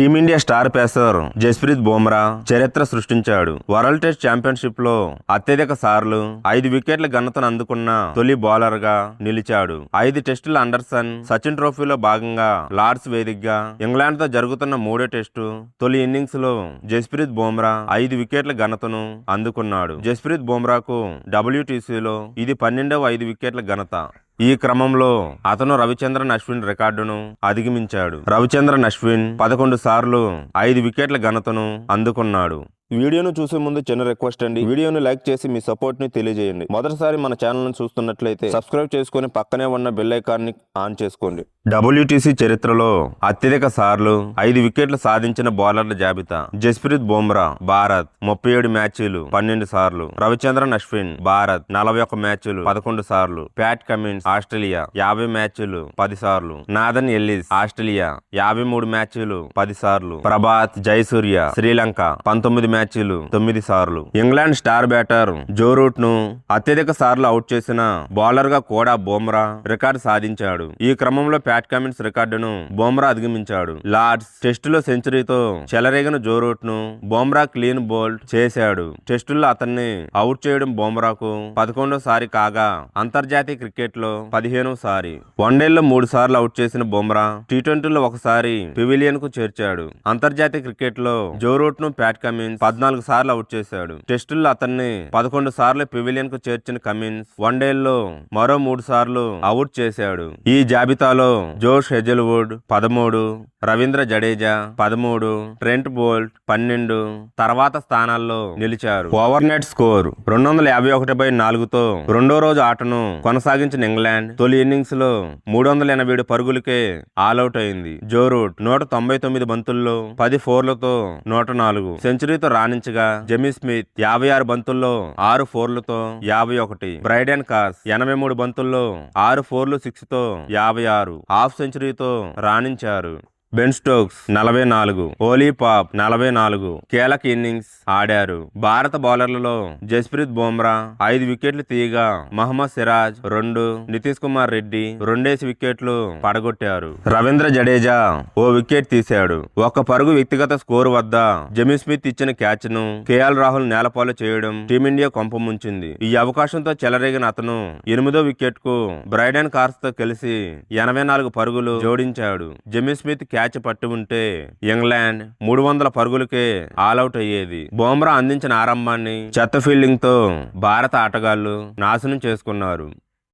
Team India star pacer Jasprit Bumrah చరిత్ర సృష్టించాడు. World test ఛాంపియన్షిప్లో అత్యధిక సార్లు ఐదు వికెట్ల ఘనతను అందుకున్న తొలి బౌలర్గా నిలిచాడు. ఐదు టెస్టుల అండర్సన్ సచిన్ ట్రోఫీలో భాగంగా లార్డ్స్ వేదికగా ఇంగ్లాండ్తో జరుగుతున్న మూడో టెస్టు తొలి ఇన్నింగ్స్లో జస్ప్రీత్ బుమ్రా ఐదు వికెట్ల ఘనతను అందుకున్నాడు. జస్ప్రీత్ బుమ్రాకు డబ్ల్యూటీసీలో ఇది పన్నెండవ ఐదు వికెట్ల ఘనత. ఈ క్రమంలో అతను రవిచంద్రన్ అశ్విన్ రికార్డును అధిగమించాడు. రవిచంద్రన్ అశ్విన్ పదకొండు సార్లు ఐదు వికెట్ల ఘనతను అందుకున్నాడు. వీడియోను చూసే ముందు చిన్న రిక్వెస్ట్ అండి. వీడియోను లైక్ చేసి మీ సపోర్ట్ని తెలియజేయండి. మొదటిసారి మన ఛానల్ని చూస్తున్నట్లయితే సబ్స్క్రైబ్ చేసుకుని పక్కనే ఉన్న బెల్ ఐకాన్ని ఆన్ చేసుకోండి. డబ్ల్యూటీసీ చరిత్రలో అత్యధిక సార్లు ఐదు వికెట్లు సాధించిన బౌలర్ల జాబితా. జస్ప్రీత్ బుమ్రా భారత్ ముప్పై ఏడు మ్యాచ్లు పన్నెండు సార్లు. రవిచంద్రన్ అశ్విన్ భారత్ నలభై ఒక్క మ్యాచ్లు పదకొండు సార్లు. ప్యాట్ కమిన్స్ ఆస్ట్రేలియా యాభై మ్యాచ్లు పది సార్లు. నాదన్ ఎల్లిస్ ఆస్ట్రేలియా యాభై మూడు మ్యాచ్లు పది సార్లు. ప్రభాత్ జయసూర్య శ్రీలంక పంతొమ్మిది మ్యాచ్లు తొమ్మిది సార్లు. ఇంగ్లాండ్ స్టార్ బ్యాటర్ జో రూట్ను అత్యధిక సార్లు అవుట్ చేసిన బౌలర్గా కూడా బోమ్రా రికార్డు సాధించాడు. ఈ క్రమంలో ప్యాట్ కమిన్స్ రికార్డును బోమ్రా అధిగమించాడు. లార్డ్స్ టెస్టులో సెంచరీతో చెలరేగిన జో రూట్ను బోమ్రా క్లీన్ బోల్డ్ చేశాడు. టెస్టుల్లో అతన్ని అవుట్ చేయడం బుమ్రాకు పదకొండోసారి కాగా అంతర్జాతీయ క్రికెట్లో పదిహేనవ సారి వన్డేల్లో మూడు సార్లు అవుట్ చేసిన బుమ్రా టీ ట్వంటీలో ఒకసారి పివిలియన్కు చేర్చాడు. అంతర్జాతీయ క్రికెట్లో జో రూట్ను ప్యాట్ కమిన్స్ పద్నాలుగు సార్లు అవుట్ చేశాడు. టెస్టుల్లో అతన్ని పదకొండు సార్లు పివిలియన్కు చేర్చిన కమిన్స్ వన్డేల్లో మరో మూడు సార్లు అవుట్ చేశాడు. ఈ జాబితాలో జోష్ హెజల్వుడ్ పదమూడు రవీంద్ర జడేజా పదమూడు ట్రెంట్ బోల్ట్ పన్నెండు తర్వాత స్థానాల్లో నిలిచారు. ఓవర్ నెట్ స్కోర్ రెండు వందల యాభై ఒకటి బై నాలుగుతో రెండో రోజు ఆటను కొనసాగించిన ఇంగ్లాండ్ తొలి ఇన్నింగ్స్లో మూడు వందల ఎనభై ఏడు పరుగులకే ఆల్అౌట్ అయింది. జో రూట్ నూట తొంభై తొమ్మిది బంతుల్లో పది ఫోర్లతో నూట నాలుగు. సెంచరీతో రాణించగా జెమీ స్మిత్ యాభై ఆరు బంతుల్లో ఆరు ఫోర్లతో యాభై ఒకటి బ్రైడెన్ కాస్ ఎనభై మూడు బంతుల్లో ఆరు ఫోర్లు సిక్స్తో యాభై ఆరు హాఫ్ సెంచరీతో రాణించారు. బెన్ స్టోక్స్ నలభై నాలుగు ఓలీ పాప్ నలభై నాలుగు కీలక ఇన్నింగ్స్ ఆడారు. భారత బౌలర్లలో జస్ప్రీత్ బుమ్రా ఐదు వికెట్లు తీయగా మహమ్మద్ సిరాజ్ రెండు నితీష్ కుమార్ రెడ్డి రెండేసి వికెట్లు పడగొట్టారు. రవీంద్ర జడేజా ఓ వికెట్ తీశాడు. ఒక పరుగు వ్యక్తిగత స్కోర్ వద్ద జమీ స్మిత్ ఇచ్చిన క్యాచ్ను కేఎల్ రాహుల్ నేలపాలు చేయడం టీమిండియా కొంప ముంచింది. ఈ అవకాశంతో చెలరేగిన అతను ఎనిమిదో వికెట్కు బ్రైడెన్ కార్స్తో కలిసి ఎనభై నాలుగు పరుగులు జోడించాడు. జమీ స్మిత్ క్యాచ్ పట్టి ఉంటే ఇంగ్లాండ్ మూడు వందల పరుగులకే ఆల్అౌట్ అయ్యేది. బోమ్రా అందించిన ఆరంభాన్ని చెత్త ఫీల్డింగ్తో భారత ఆటగాళ్ళు నాశనం చేసుకున్నారు.